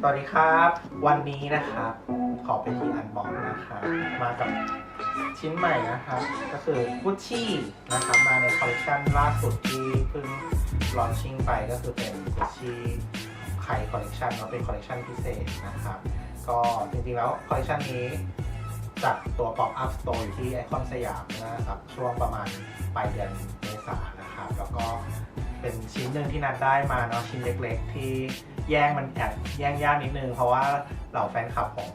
สวัสดีครับ วันนี้นะครับ ขอเป็นที่อันบ็อกนะครับ มากับชิ้นใหม่นะครับ ก็คือกุชชี่นะครับ มาในคอลเลคชันล่าสุดที่เพิ่งลอนชิ่งไปก็คือเป็นกุชชี่ไข่คอลเลคชันเนาะเป็นคอลเลคชันพิเศษนะครับ ก็จริงๆแล้วคอลเลคชันนี้จากตัว Pop Up Store อยู่ที่ไอคอนสยามนะครับ ช่วงประมาณปลายเดือนเมษายนนะครับ แล้วก็ เป็นชิ้นหนึ่งที่นัดได้มาเนาะชิ้นเล็กๆ ที่แย่งมันแอบแย่งยากนิดนึง เพราะว่าเหล่าแฟนคลับของ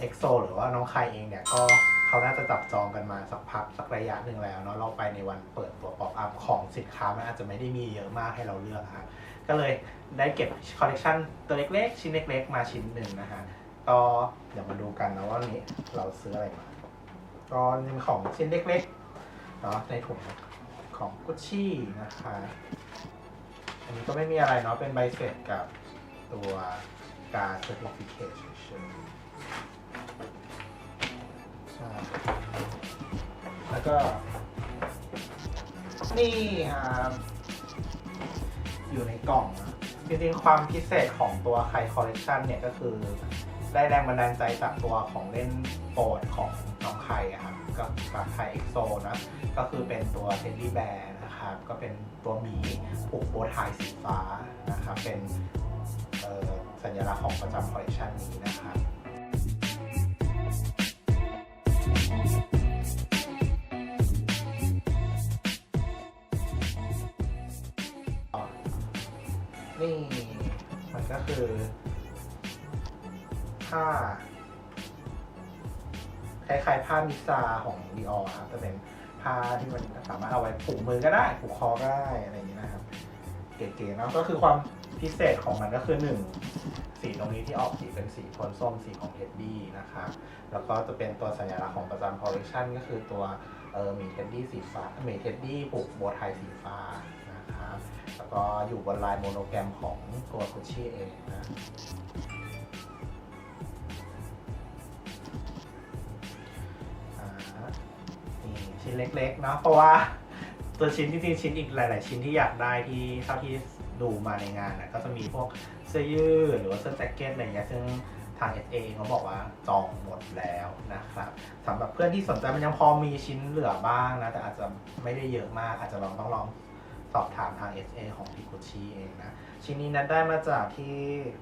EXO หรือว่าน้องใครเองเนี่ยก็เขาน่าจะจับจองกันมาสักพักสักระยะหนึ่งแล้วเนาะเราไปในวันเปิดตัว Pop Up ของสินค้ามันอาจจะไม่ได้มีเยอะมากให้เราเลือกอะก็เลยได้เก็บคอลเลคชันตัวเล็กๆ ชิ้นเล็ก ๆ มาชิ้นหนึ่งนะฮะก็เดี๋ยวมาดูกันนะว่านนี้เราซื้ออะไรมาก็เป็นของชิ้นเล็กๆเนาะในถุง ของกุชชี่นะคะ อันนี้ก็ไม่มีอะไรเนาะ เป็นใบเสร็จกับตัวการ certification ใช่แล้วก็ นี่ครับอยู่ในกล่องนะจริงๆความพิเศษของตัวไคคอลเล t ชันเนี่ยก็คือ ได้แรงบันดาลใจจากตัวของเล่นโปรดของน้องไข่ครับกับกับไข่เอ็กโซนะ ก็คือเป็นตัวเทดดี้แบร์นะครับ ก็เป็นตัวหมีผูกโบว์ไทยสีฟ้านะครับ เป็นสัญลักษณ์ของประจำคอลเลคชันนี้นะครับนี่ มันก็คือ ผ้าคล้ายๆผ้ามิซาของดีออครับจะเป็นผ้าที่มันสามารถเอาไว้ผูกมือก็ได้ผูกคอก็ได้อะไรอย่างนี้นะครับ เก๋ๆเนอะก็คือความพิเศษของมันก็คือหนึ่งสีตรงนี้ที่ออกสีเป็นสีโทนส้มสีของเท็ดดี้นะครับแล้วก็จะเป็นตัวสัญลักษณ์ของประจำคอลเลคชันก็คือตัวเออมีเท็ดดี้สีฟ้ามีเท็ดดี้ผูกโบว์ไทยสีฟ้านะครับแล้วก็อยู่บนลายโมโนแกรมของตัวกุชชี่เองนะ ชิ้นเล็กๆเนาะเพราะว่าตัวชิ้นจริงๆชิ้นอีกหลาย ๆ ชิ้นที่อยากได้ที่เท่าที่ดูมาในงานนะก็จะมีพวกเสื้อยืดหรือว่าเสื้อแจ็คเก็ตอะไรเงี้ยซึ่งทาง SA เอเขาบอกว่าจองหมดแล้วนะครับสำหรับเพื่อนที่สนใจมันยังพอมีชิ้นเหลือบ้างนะ แต่อาจจะไม่ได้เยอะมาก อาจจะลองต้องลองสอบถามทาง SA ของพิกุชิเองนะ ชิ้นนี้นัดได้มาจากที่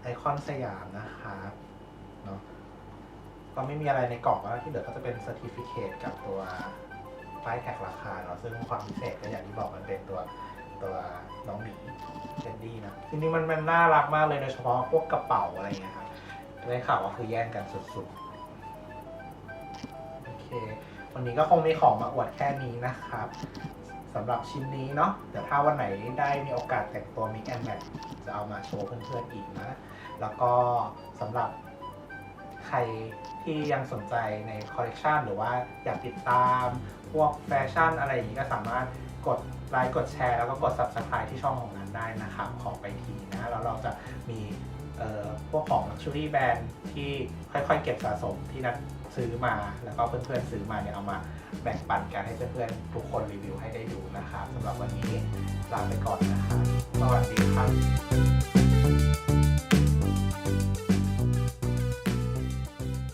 ไอคอนสยามนะครับเนาะก็ไม่มีอะไรในกล่องแล้วที่เหลือก็จะเป็น c e r t i f i c a t e กับตัว ป้ายแท็กราคาเนาะซึ่งความพิเศษก็อย่างที่บอกมันเป็นตัวตัวน้องหมีเคนดี้นะจริงๆมันมันน่ารักมากเลยโดยเฉพาะพวกกระเป๋าอะไรเงี้ยครับได้ข่าวว่าคือแย่งกันสุดๆโอเควันนี้ก็คงมีของมาอวดแค่นี้นะครับสำหรับชิ้นนี้เนาะเดี๋ยวถ้าวันไหนได้มีโอกาสแต่งตัวมิกแอนแมทจะเอามาโชว์เพื่อนๆอีกนะ แล้วก็สำหรับ ใครที่ยังสนใจในคอลเลกชันหรือว่าอยากติดตาม พวกแฟชั่นอะไรอย่างนี้ก็สามารถกดไลค์กดแชร์แล้วก็กด subscribe ที่ช่องของนั้นได้นะครับขอไปทีนะแล้วเราจะมีพวกของ luxury brand ที่ค่อยๆ เก็บสะสมที่นัดซื้อมาแล้วก็เพื่อนๆซื้อมาเนี่ยเอามาแบ่งปันกันให้เพื่อนๆทุกคนรีวิวให้ได้ดูนะครับสำหรับวันนี้ลาไปก่อนนะครับสวัสดีครับ